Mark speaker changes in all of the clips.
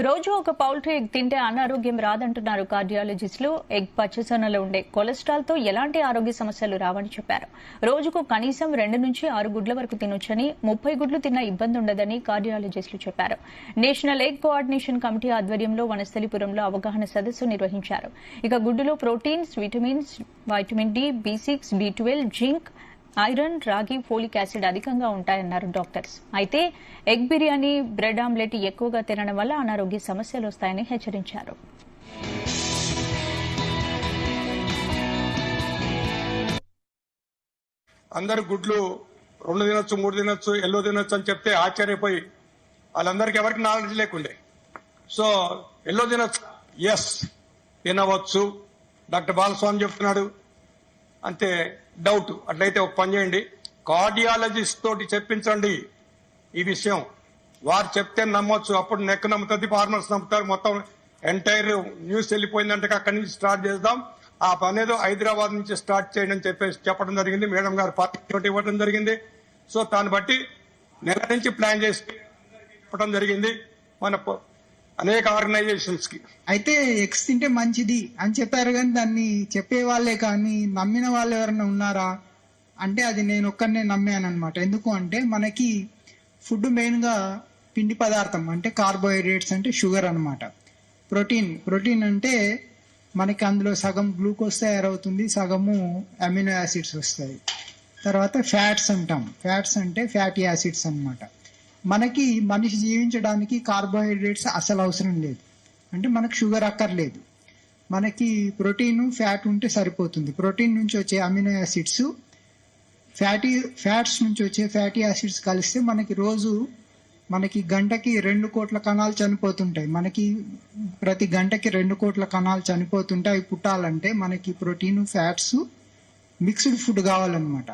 Speaker 1: రోజు ఒక poultry egg తింటే అనారోగ్యం రాదంటున్నారు కార్డియాలజిస్టులు. ఎగ్ పచ్చసొనలో ఉండే కొలెస్ట్రాల్తో ఎలాంటి ఆరోగ్య సమస్యలు రావని చెప్పారు. రోజుకు కనీసం రెండు నుంచి ఆరు గుడ్ల వరకు తినొచ్చని ముప్పై గుడ్లు తిన్న ఇబ్బంది ఉండదని కార్డియాలజిస్టులు చెప్పారు. నేషనల్ ఎగ్ కోఆర్డినేషన్ కమిటీ ఆధ్వర్యంలో వనస్థలిపురంలో అవగాహన సదస్సు నిర్వహించారు. ఇక గుడ్డులో proteins vitamins vitamin D B six B twelve zinc iron రాగి ఫోలిక్ యాసిడ్ అధికంగా ఉంటాయన్నారు డాక్టర్స్. అయితే ఎగ్ బిర్యానీ బ్రెడ్ ఆమ్లెట్ ఎక్కువగా తినడం వల్ల అనారోగ్య సమస్యలు వస్తాయని హెచ్చరించారు.
Speaker 2: అందరు గుడ్లు రెండు తినొచ్చు మూడు తినొచ్చు ఎల్లో తినొచ్చు అని చెప్తే ఆశ్చర్యపోయి వాళ్ళందరికీ ఎవరికి నాలెడ్జ్ లేకుండే. సో ఎల్లో తినొచ్చు? ఎస్ తినవచ్చు. డాక్టర్ బాలస్వామి చెప్తున్నాడు అంతే డౌట్. అట్లయితే ఒక పని చేయండి. కార్డియాలజిస్ట్ తోటి చెప్పించండి ఈ విషయం. వారు చెప్తే నమ్మొచ్చు. అప్పుడు నెక్ నమ్ముతుంది ఫార్మర్స్ నమ్ముతారు. మొత్తం ఎంటైర్ న్యూస్ వెళ్ళిపోయిందంటే అక్కడి నుంచి స్టార్ట్ చేద్దాం. ఆ పని ఏదో హైదరాబాద్ నుంచి స్టార్ట్ చేయండి అని చెప్పేసి చెప్పడం జరిగింది. మేడం గారు పార్టీ తోటి ఇవ్వడం జరిగింది. సో దాన్ని బట్టి నెల నుంచి ప్లాన్ చేసి చెప్పడం జరిగింది. మన అనేక ఆర్గనైజేషన్స్కి.
Speaker 3: అయితే ఎగ్స్ తింటే మంచిది అని చెప్పారు కానీ దాన్ని చెప్పే వాళ్ళే కానీ నమ్మిన వాళ్ళు ఎవరైనా ఉన్నారా? అంటే అది నేను ఒక్కనే నమ్మాను అనమాట ఎందుకు అంటే మనకి ఫుడ్ మెయిన్గా పిండి పదార్థం అంటే కార్బోహైడ్రేట్స్ అంటే షుగర్ అనమాట ప్రోటీన్ ప్రోటీన్ అంటే మనకి అందులో సగం గ్లూకోజ్ తయారవుతుంది సగము అమినో యాసిడ్స్ వస్తాయి. తర్వాత ఫ్యాట్స్ అంటాం. ఫ్యాట్స్ అంటే ఫ్యాటీ యాసిడ్స్ అన్నమాట. మనకి మనిషి జీవించడానికి కార్బోహైడ్రేట్స్ అసలు అవసరం లేదు. అంటే మనకు షుగర్ అక్కర్లేదు. మనకి ప్రోటీన్ ఫ్యాట్ ఉంటే సరిపోతుంది. ప్రోటీన్ నుంచి వచ్చే అమినో యాసిడ్స్ ఫ్యాటీ ఫ్యాట్స్ నుంచి వచ్చే ఫ్యాటీ యాసిడ్స్ కలిస్తే మనకి రోజు మనకి గంటకి రెండు కోట్ల కణాలు చనిపోతుంటాయి. మనకి ప్రతి గంటకి రెండు కోట్ల కణాలు చనిపోతుంటాయి అవి పుట్టాలంటే మనకి ప్రోటీన్ ఫ్యాట్స్ మిక్స్డ్ ఫుడ్ కావాలన్నమాట.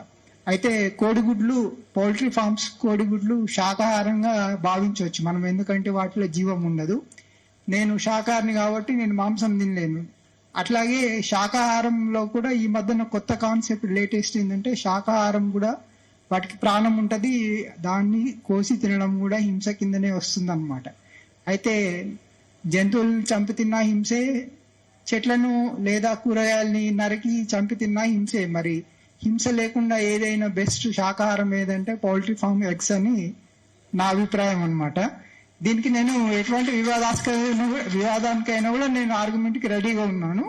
Speaker 3: అయితే కోడిగుడ్లు పౌల్ట్రీ ఫార్మ్స్ కోడిగుడ్లు శాకాహారంగా భావించవచ్చు. మనం ఎందుకంటే వాటిలో జీవం ఉండదు. నేను శాకాహారిని కాబట్టి నేను మాంసం తినలేను. అట్లాగే శాకాహారంలో కూడా ఈ మధ్యన కొత్త కాన్సెప్ట్ లేటెస్ట్ ఏంటంటే శాకాహారం కూడా వాటికి ప్రాణం ఉంటుంది. దాన్ని కోసి తినడం కూడా హింస కిందనే వస్తుందన్నమాట. అయితే జంతువులను చంపి తిన్నా హింసే చెట్లను లేదా కూరగాయల్ని నరికి చంపి తిన్నా హింసే మరి. హింస లేకుండా ఏదైనా బెస్ట్ శాకాహారం ఏదంటే పౌల్ట్రీ ఫామ్ ఎగ్స్ అని నా అభిప్రాయం అన్నమాట. దీనికి నేను ఎటువంటి వివాదాస్క వివాదానికైనా కూడా నేను ఆర్గ్యుమెంట్కి రెడీగా ఉన్నాను.